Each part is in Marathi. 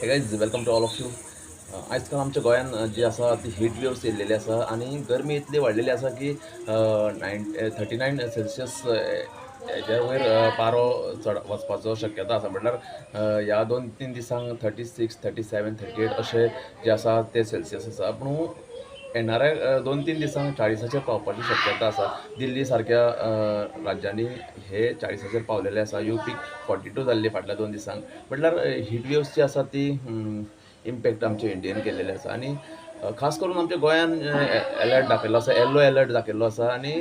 Hey guys welcome to all of you आयज काल आमच्या गोंयान जी आसा ती हीट वेव्स येयलेली आसा आनी गरमी इतली वाडलेली आसा की नायन थर्टी नायन सेल्सियस हेच्या वयर पारो चड वचपाचो शक्यता आसा म्हटल्यार ह्या दोन तीन दिसांक thirty six thirty seven thirty eight अशे जे आसा ते सेल्सियस आसा पूण येणाऱ्या दोन तीन दिसांक चाळीसाचेर पावपाची शक्यता आसा दिल्ली सारक्या राज्यांनी हे चाळीसाचेर पावलेले आसा यू पीक फॉर्टी टू जाल्ली फाटल्या दोन दिसांक म्हटल्यार हिटवेव्स जी आसा ती इम्पॅक्ट आमच्या इंडियेन केलेली आसा आनी खास करून आमच्या गोंयान एलर्ट दाखयल्लो आसा येल्लो एलर्ट दाखयल्लो आसा आनी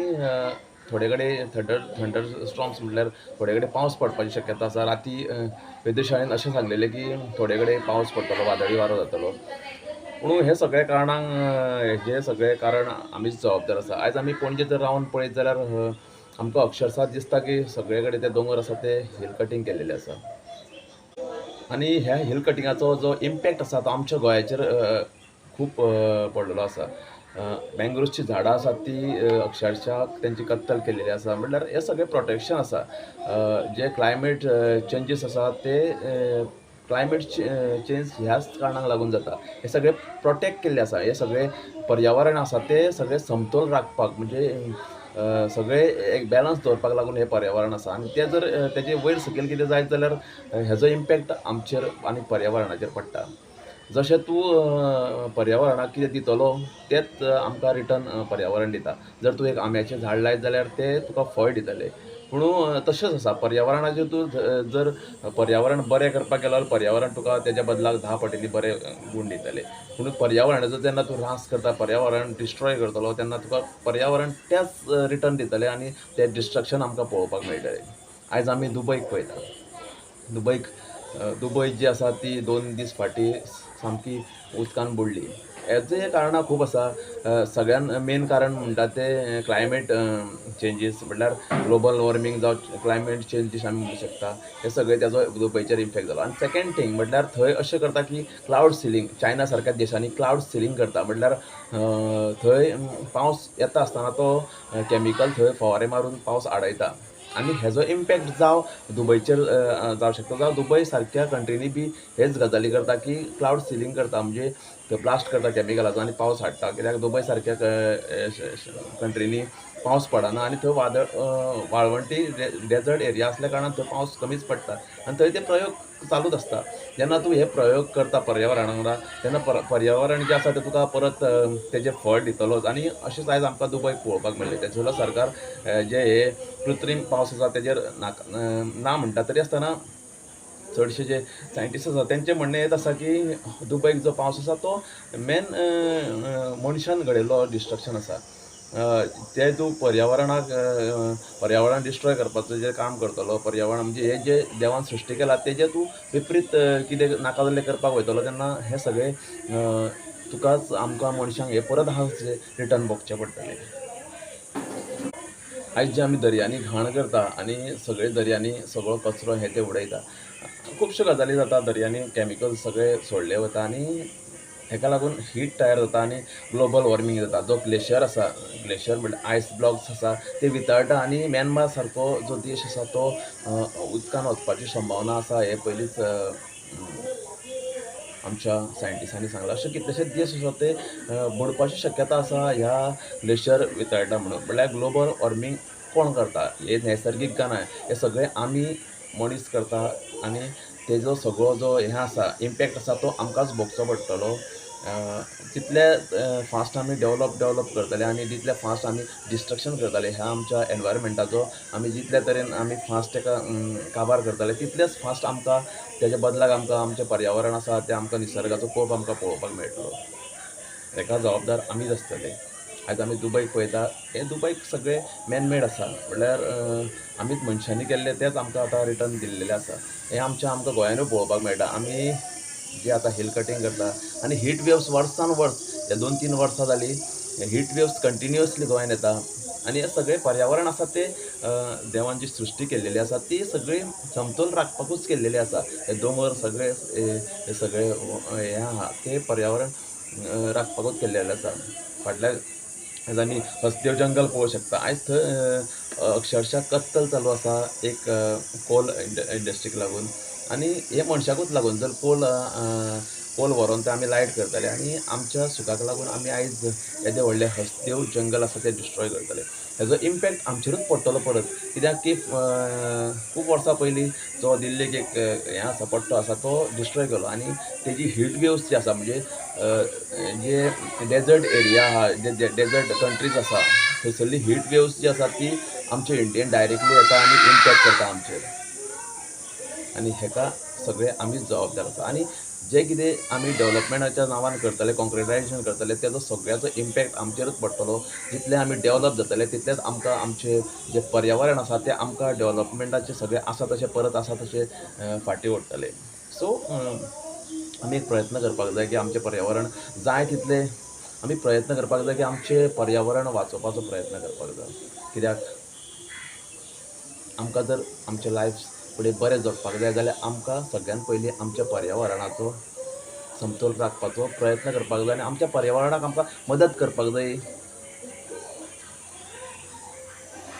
थोडे कडेन थंडर थंडर स्ट्रॉम्स म्हटल्यार थोडे कडेन पावस पडपाची शक्यता आसा राती वेधशाळेन अशें सांगलेलें की थोडे कडेन पावस पडटलो वादळी वारो जातलो. पूण हे सगळे कारणांक हे सगळे कारण आमीच जबाबदार आसा आयज आमी पणजे जर रावन पळयत जाल्यार आमकां अक्षरशा दिसता की सगळे कडेन ते दोंगर आसा ते हिल कटींग केलेले आसा आनी ह्या हिल कटिंगाचो जो इम्पॅक्ट आसा तो आमच्या गोंयाचेर खूब पडलेलो आसा मँग्रोवची झाडां आसात ती अक्षरशा तेंची कत्तल केलेली आसा म्हटल्यार हे सगळें प्रोटेक्शन आसा जे क्लायमेट चेंजीस आसा ते क्लायमेट चेंज ह्याच कारणाक लागून जाता हे सगळे प्रोटेक्ट केल्ले आसा हे सगळे पर्यावरण आसा ते सगळे समतोल राखपाक म्हणजे सगळे एक बॅलन्स दवरपाक लागून हे पर्यावरण आसा आनी ते जर तेजे वयर सकयल कितें जायत जाल्यार हेजो इम्पॅक्ट आमचेर आनी पर्यावरणाचेर पडटा. जशें तूं पर्यावरणाक कितें दितलो तेंच आमकां रिटर्न पर्यावरण दिता. जर तूं एक आंब्याचें झाड लायत जाल्यार तें तुका फळ दितले. म्हणून तशेंच आसा पर्यावरणाचेर तूं जर पर्यावरण बरें करपाक गेलो जाल्यार पर्यावरण तुका तेच्या बदलाक धा पटींनी बरे गूण दितले. पूण पर्यावरणाचो जेन्ना तूं ऱ्हास करता पर्यावरण डिस्ट्रॉय करतलो तेन्ना तुका पर्यावरण तेंच रिटर्न दितलें आनी तें डिस्ट्रक्शन आमकां पळोवपाक मेळटलें. आयज आमी दुबयक पळयता. दुबयक दुबय जी आसा ती दोन दीस फाटीं सामकी उदकान बुडली. हेजे कारणां खूब आसा सगळ्यान मेन कारण म्हणटा ते क्लायमेट चेंजीस म्हटल्यार ग्लोबल वॉर्मींग जावं क्लायमेट चेंजीस आमी म्हणू शकता. हे सगळे तेजो दुबयचेर इफेक्ट जालो आनी सेकेंड थिंग म्हटल्यार थंय अशें करता की क्लावड सिलींग चायना सारक्या देशांनी क्लावड सिलींग करता. म्हटल्यार थंय पावस येता आसतना तो कॅमिकल थंय फवारे मारून पावस आडयता आनी हेजो इम्पॅक्ट जावं दुबयचेर जावं शकता. जावं दुबय सारक्या कंट्रीनी बी हेच गजाली करता की क्लावड सिलींग करता म्हणजे ब्लास्ट करता कॅमिकलाचो आनी पावस हाडटा. कित्याक दुबय सारक्या कंट्रीनी पावस पडना आनी थंय वादळ वाळवंटी डेजर्ट एरिया असल्या कारणान थंय पावस कमीच पडटा आनी थंय ते प्रयोग चालूच आसता जेन्ना तूं हे प्रयोग करता पर्यावरणा वांगडा तेन्ना पर पर्यावरण जें आसा तें तुका परत अ, तेजें फळ दितलोच. आनी अशेंच आयज आमकां दुबय पळोवपाक मेळ्ळें तेचे वयलो सरकार जे हे कृत्रीम पावस आसा तेजेर नाका ना म्हणटा तरी आसतना चडशे जे सायंटिस्ट आसा तेंचें म्हणणें हेच आसा की दुबयक जो पावस आसा तो मेन मनशान घडयल्लो डिस्ट्रक्शन आसा. ते तूं पर्यावरणाक पर्यावरण डिस्ट्रॉय करपाचो जें काम करतलो पर्यावरण म्हणजे हे जे देवान सृश्टी केला तेजे तूं विपरीत कितें नाका जाल्लें करपाक वयतलो तेन्ना हे सगळे तुकाच आमकां मनशांक हे परत आहा रिटर्न भोगचें पडटलें. आयज जे आमी दर्यांनी घाण करता आनी सगळे दर्यांनी सगळो कचरो हे ते उडयता. खुबश्यो गजाली जाता दर्यांनी कॅमिकल्स सगळे सोडले वता आनी हेका लागून हीट तयार जाता आनी ग्लोबल वॉर्मींग जाता. जो ग्लेशियर आसा ग्लेशियर म्हणल्यार आयस ब्लॉक्स आसा ते वितळटा आनी म्यानमार सारको जो देश आसा तो उदकान वचपाची संभावना आसा हे पयलींच आमच्या सायंटिस्टांनी सांगलां. अशें कितलेशेच देश आसा ते बुडपाची शक्यता आसा ह्या ग्लेशियर वितळटा म्हणून. म्हणल्यार ग्लोबल वॉर्मींग कोण करता? हे नैसर्गीक काय हे सगळे आमी मनीस करता आनी तेजो सगळो जो हे आसा इम्पॅक्ट आसा तो आमकांच भोगचो पडटलो. तितले फास्ट आमी डेवलप डेवलप करतले आनी जितले फास्ट आमी डिस्ट्रक्शन करतले ह्या आमच्या एनवायरमेंटाचो आमी जितले तरेन आमी फास्ट तेका काबार करतले तितलेच फास्ट आमकां तेच्या बदलाक आमकां आमचें पर्यावरण आसा तें आमकां निसर्गाचो कोप आमकां पळोवपाक मेळटलो. तेका जबाबदार आमीच आसतले. आयज आमी दुबयक पळयता हे दुबयक सगळे मॅनमेड आसा म्हणल्यार आमीच मनशांनी केल्ले तेच आमकां आतां रिटर्न दिल्लेले आसा. हे आमच्या आमकां गोंयानूय पळोवपाक मेळटा. आमी जे आतां हिल कटींग करता आनी हीट वेव्स वर्सान वर्स हे दोन तीन वर्सां जालीं हीट वेव्स कंटिन्युअसली गोंयान येता. आनी हे सगळें पर्यावरण आसा ते देवान जी सृश्टी केल्लेली आसा ती सगळी समतोल राखपाकूच केल्लेली आसा. हे दोंगर सगळे हे सगळे हे आहा ते पर्यावरण राखपाकूच केल्लेले आसा. फाटल्या आयज आमी जंगल पळोवंक शकता. आयज थंय अक्षरशः अक्षरशा कत्तल चालू आसा एक कोल इंड इंडस्ट्रीक लागून आनी हे मनशाकूच लागून जर पोल पोल व्हरोन ते आमी लायट करतले आनी आमच्या सुखाक लागून आमी आयज येदे व्हडले हस्तेव जंगल आसा ते डिस्ट्रॉय करतले. हेजो इम्पॅक्ट आमचेरूच पडटलो परत. कित्याक की खूब वर्सां पयलीं जो दिल्लीक एक हें आसा पट्टो आसा तो डिस्ट्रॉय केलो. आनी तेजी हीट वेव्स जी आसा म्हणजे जे डेजर्ट एरिया आहा जे डेजर्ट कंट्रीज आसा थंयसरली हीट वेव्स जी आसा ती आमच्या इंडियेन डायरेक्टली येता आनी इम्पॅक्ट करता आमचेर आनी हेका सगळे आमीच जबाबदार आसा आनी जे कितें आमी डेवलॉपमेंटाच्या नांवान करतले कॉन्क्रिटायजेशन करतले तेजो सगळ्याचो इम्पॅक्ट आमचेरूच पडटलो जितले आमी डेवलॉप जातले तितलेच आमकां आमचे जे पर्यावरण आसा तें आमकां डेवलॉपमेंटाचे सगळे आसा तशें परत आसा तशें फाटीं ओडटले सो आमी एक प्रयत्न करपाक जाय की आमचें पर्यावरण जाय तितले आमी प्रयत्न करपाक जाय की आमचें पर्यावरण वाचोवपाचो प्रयत्न करपाक जाय. कित्याक? आमकां जर आमचें लायफ फुडें बरें जगपाक जाय जाल्यार आमकां सगळ्यान पयलीं आमच्या पर्यावरणाचो समतोल राखपाचो प्रयत्न करपाक जाय आनी आमच्या पर्यावरणाक आमकां मदत करपाक जाय.